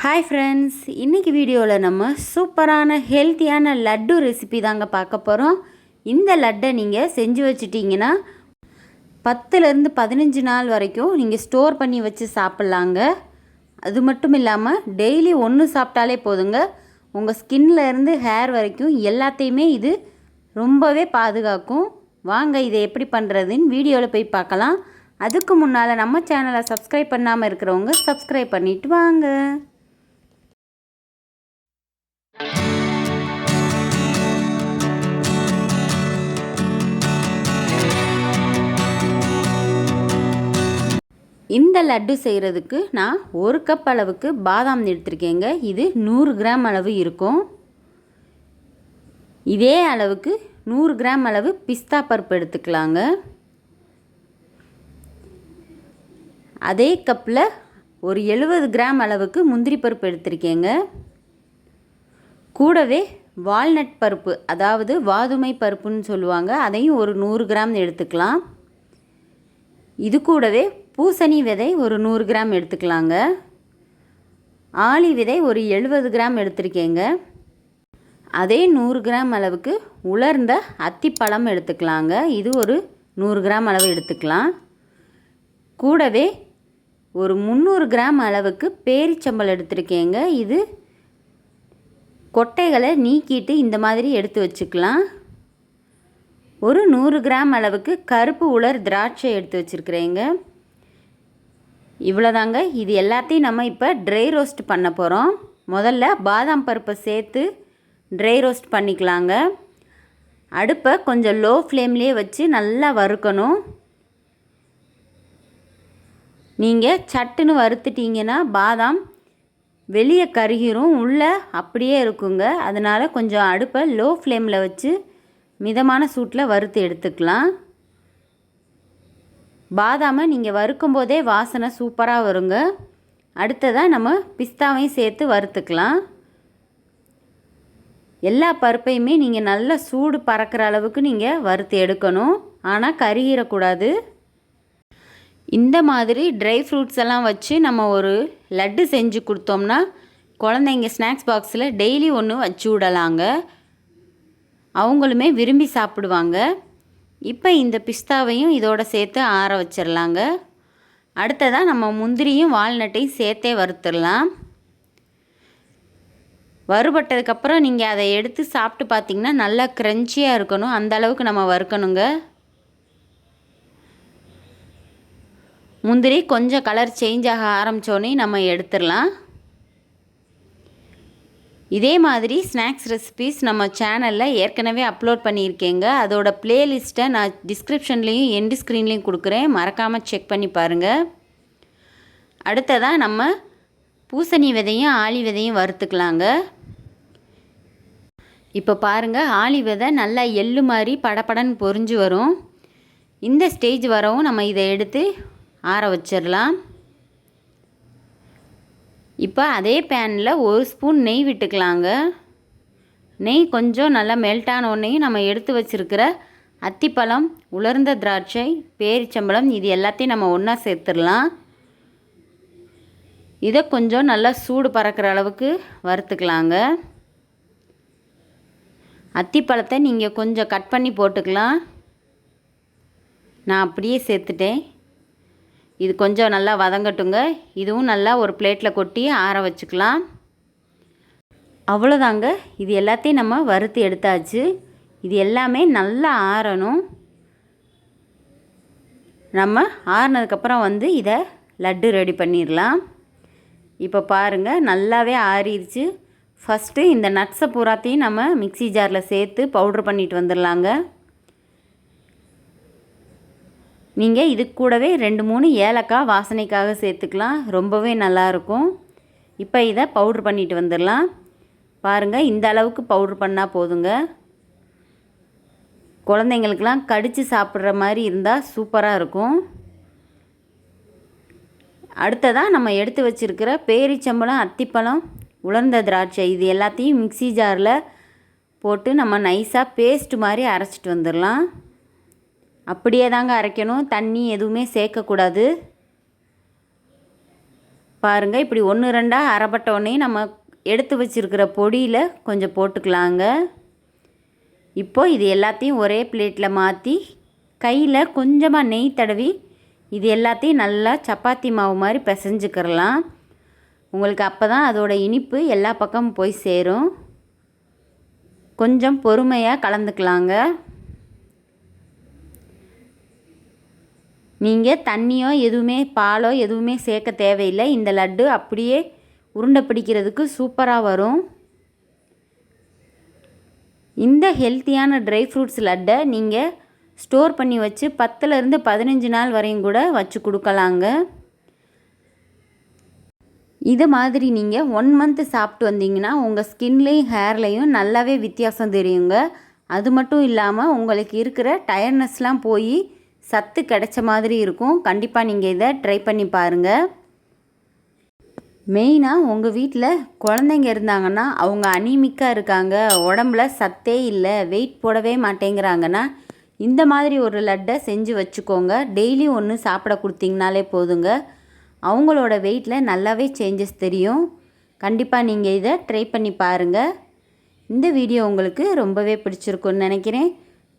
Hi friends இன்றைக்கி வீடியோவில் நம்ம சூப்பரான ஹெல்த்தியான லட்டு ரெசிபி தாங்க பார்க்க போகிறோம் இந்த லட்டை நீங்கள் செஞ்சு வச்சிட்டிங்கன்னா பத்துலேருந்து பதினஞ்சு நாள் வரைக்கும் நீங்கள் ஸ்டோர் பண்ணி வச்சு சாப்பிட்லாங்க. அது மட்டும் இல்லாமல் டெய்லி ஒன்று சாப்பிட்டாலே போதுங்க. உங்கள் ஸ்கின்ல இருந்து ஹேர் வரைக்கும் எல்லாத்தையுமே இது ரொம்பவே பாதுகாக்கும். வாங்க இதை எப்படி பண்ணுறதுன்னு வீடியோவில் போய் பார்க்கலாம். அதுக்கு முன்னால் நம்ம சேனலை சப்ஸ்கிரைப் பண்ணாமல் இருக்கிறவங்க சப்ஸ்கிரைப் பண்ணிவிட்டு வாங்க. இந்த லட்டு செய்கிறதுக்கு நான் ஒரு கப் அளவுக்கு பாதாம் எடுத்திருக்கேங்க. இது நூறு கிராம் அளவு இருக்கும். இதே அளவுக்கு நூறு கிராம் அளவு பிஸ்தா பருப்பு எடுத்துக்கலாங்க. அதே கப்பில் ஒரு எழுபது கிராம் அளவுக்கு முந்திரி பருப்பு எடுத்திருக்கேங்க. கூடவே வால்நட் பருப்பு அதாவது வாதுமை பருப்புன்னு சொல்லுவாங்க. அதையும் ஒரு நூறு கிராம் எடுத்துக்கலாம். இது கூடவே பூசணி விதை ஒரு நூறு கிராம் எடுத்துக்கலாங்க. ஆளி விதை ஒரு எழுபது கிராம் எடுத்திருக்கேங்க. அதே நூறு கிராம் அளவுக்கு உலர்ந்த அத்திப்பழம் எடுத்துக்கலாங்க. இது ஒரு நூறு கிராம் அளவு எடுத்துக்கலாம். கூடவே ஒரு முந்நூறு கிராம் அளவுக்கு பேரிச்சம்பல் எடுத்திருக்கேங்க. இது கொட்டைகளை நீக்கிட்டு இந்த மாதிரி எடுத்து வச்சுக்கலாம். ஒரு நூறு கிராம் அளவுக்கு கருப்பு உலர் திராட்சை எடுத்து வச்சுருக்குறேங்க. இவ்வளோதாங்க இது எல்லாத்தையும் நம்ம இப்போ ட்ரை ரோஸ்ட் பண்ண போகிறோம் முதல்ல பாதாம் பருப்பை சேர்த்து ட்ரை ரோஸ்ட் பண்ணிக்கலாங்க. அடுப்பை கொஞ்சம் லோ ஃப்ளேம்லேயே வச்சு நல்லா வறுக்கணும். நீங்கள் சட்டுன்னு வறுத்துட்டிங்கன்னா பாதாம் வெளியே கருகிரும் உள்ளே அப்படியே இருக்குங்க. அதனால் கொஞ்சம் அடுப்பை லோ ஃப்ளேமில் வச்சு மிதமான சூட்டில் வறுத்து எடுத்துக்கலாம். பாதாமை நீங்கள் வறுக்கும் போதே வாசனை சூப்பராக வருங்க. அடுத்ததாக நம்ம பிஸ்தாவையும் சேர்த்து வறுத்துக்கலாம். எல்லா பருப்பையுமே நீங்கள் நல்லா சூடு பறக்கிற அளவுக்கு நீங்கள் வறுத்து எடுக்கணும். ஆனால் கருகிடக்கூடாது இந்த மாதிரி ட்ரை ஃப்ரூட்ஸ் எல்லாம் வச்சு நம்ம ஒரு லட்டு செஞ்சு கொடுத்தோம்னா குழந்தைங்க ஸ்நாக்ஸ் பாக்ஸில் டெய்லி ஒன்று வச்சு விடலாங்க. அவங்களுமே விரும்பி சாப்பிடுவாங்க. இப்போ இந்த பிஸ்தாவையும் இதோட சேர்த்து ஆற வச்சிடலாங்க அடுத்ததாக நம்ம முந்திரியும் வால்நட்டையும் சேர்த்தே வறுத்துடலாம் வறுபட்டதுக்கப்புறம் நீங்கள் அதை எடுத்து சாப்பிட்டு பார்த்தீங்கன்னா நல்லா க்ரன்ச்சியாக இருக்கணும். அந்த அளவுக்கு நம்ம வறுக்கணுங்க. முந்திரி கொஞ்சம் கலர் சேஞ்ச் ஆக ஆரம்பித்தோடனே நம்ம எடுத்துடலாம் இதே மாதிரி ஸ்நாக்ஸ் ரெசிபீஸ் நம்ம சேனலில் ஏற்கனவே அப்லோட் பண்ணியிருக்கேங்க. அதோட ப்ளேலிஸ்ட்டை நான் டிஸ்கிரிப்ஷன்லேயும் எண்டு ஸ்க்ரீன்லேயும் கொடுக்குறேன். மறக்காமல் செக் பண்ணி பாருங்கள் அடுத்ததாக நம்ம பூசணி விதையும் ஆளி விதையும் வறுத்துக்கலாங்க. இப்போ பாருங்கள் ஆளி விதை நல்லா எள்ளு மாதிரி படப்படன்னு பொறிஞ்சு வரும். இந்த ஸ்டேஜ் வரவும் நம்ம இதை எடுத்து ஆற வச்சிடலாம் இப்போ அதே பேனில் ஒரு ஸ்பூன் நெய் விட்டுக்கலாங்க. நெய் கொஞ்சம் நல்லா மெல்ட் ஆனோடனையும் நம்ம எடுத்து வச்சுருக்கிற அத்திப்பழம் உலர்ந்த திராட்சை பேரிச்சம்பழம் இது எல்லாத்தையும் நம்ம ஒன்றா சேர்த்துடலாம். இதை கொஞ்சம் நல்லா சூடு பறக்கிற அளவுக்கு வறுத்துக்கலாங்க. அத்திப்பழத்தை நீங்கள் கொஞ்சம் கட் பண்ணி போட்டுக்கலாம். நான் அப்படியே சேர்த்துட்டேன். இது கொஞ்சம் நல்லா வதங்கட்டுங்க. இதுவும் நல்லா ஒரு பிளேட்டில் கொட்டி ஆற வச்சுக்கலாம். அவ்வளோதாங்க. இது எல்லாத்தையும் நம்ம வறுத்து எடுத்தாச்சு. இது எல்லாமே நல்லா ஆறணும். நம்ம ஆறினதுக்கப்புறம் வந்து இதை லட்டு ரெடி பண்ணிடலாம். இப்போ பாருங்கள் நல்லாவே ஆறிடுச்சு. ஃபஸ்ட்டு இந்த நட்ஸை பூராத்தையும் நம்ம மிக்சி ஜாரில் சேர்த்து பவுட்ரு பண்ணிட்டு வந்துடலாங்க. நீங்கள் இது கூடவே ரெண்டு மூணு ஏலக்காய் வாசனைக்காக சேர்த்துக்கலாம். ரொம்பவே நல்லாயிருக்கும். இப்போ இதை பவுட்ரு பண்ணிட்டு வந்துடலாம். பாருங்கள் இந்த அளவுக்கு பவுட்ரு பண்ணால் போதுங்க. குழந்தைங்களுக்கெலாம் கடித்து சாப்பிட்ற மாதிரி இருந்தால் சூப்பராக இருக்கும். அடுத்ததாக நம்ம எடுத்து வச்சுருக்கிற பேரிச்சம்பழம் அத்திப்பழம் உலர்ந்த திராட்சை இது எல்லாத்தையும் மிக்சி ஜாரில் போட்டு நம்ம நைஸாக பேஸ்ட் மாதிரி அரைச்சிட்டு வந்துடலாம். அப்படியே தாங்க அரைக்கணும். தண்ணி எதுவுமே சேர்க்கக்கூடாது. பாருங்கள் இப்படி ஒன்று ரெண்டாக அரைப்பட்டோடனே நம்ம எடுத்து வச்சுருக்கிற பொடியில் கொஞ்சம் போட்டுக்கலாங்க. இப்போ இது எல்லாத்தையும் ஒரே பிளேட்டில் மாற்றி கையில் கொஞ்சமாக நெய் தடவி இது எல்லாத்தையும் நல்லா சப்பாத்தி மாவு மாதிரி பிசைஞ்சுக்கிறலாம் உங்களுக்கு அப்போ தான் அதோட இனிப்பு எல்லா பக்கமும் போய் சேரும். கொஞ்சம் பொறுமையாக கலந்துக்கலாங்க. நீங்கள் தண்ணியோ எதுவுமே பாலோ எதுவுமே சேர்க்க தேவையில்லை. இந்த லட்டு அப்படியே உருண்டை பிடிக்கிறதுக்கு சூப்பராக வரும். இந்த ஹெல்த்தியான ட்ரை ஃப்ரூட்ஸ் லட்டை நீங்கள் ஸ்டோர் பண்ணி வச்சு பத்துலேருந்து பதினஞ்சு நாள் வரையும் கூட வச்சு கொடுக்கலாங்க. இது மாதிரி நீங்கள் ஒன் மந்த்து சாப்பிட்டு வந்தீங்கன்னா உங்கள் ஸ்கின்லேயும் ஹேர்லேயும் நல்லாவே வித்தியாசம் தெரியுங்க. அது மட்டும் இல்லாமல் உங்களுக்கு இருக்கிற டயர்னஸ்லாம் போய் சத்து கிடைச்ச மாதிரி இருக்கும். கண்டிப்பாக நீங்கள் இதை ட்ரை பண்ணி பாருங்கள் மெயினாக உங்கள் வீட்டில் குழந்தைங்க இருந்தாங்கன்னா அவங்க அனிமிக்காக இருக்காங்க. உடம்புல சத்தே இல்லை. வெயிட் போடவே மாட்டேங்கிறாங்கன்னா இந்த மாதிரி ஒரு லட்டை செஞ்சு வச்சுக்கோங்க. டெய்லி ஒன்று சாப்பிட கொடுத்தீங்கனாலே போதுங்க. அவங்களோட வெயிட்டில் நல்லாவே சேஞ்சஸ் தெரியும். கண்டிப்பாக நீங்கள் இதை ட்ரை பண்ணி பாருங்கள் இந்த வீடியோ உங்களுக்கு ரொம்பவே பிடிச்சிருக்குன்னு நினைக்கிறேன்.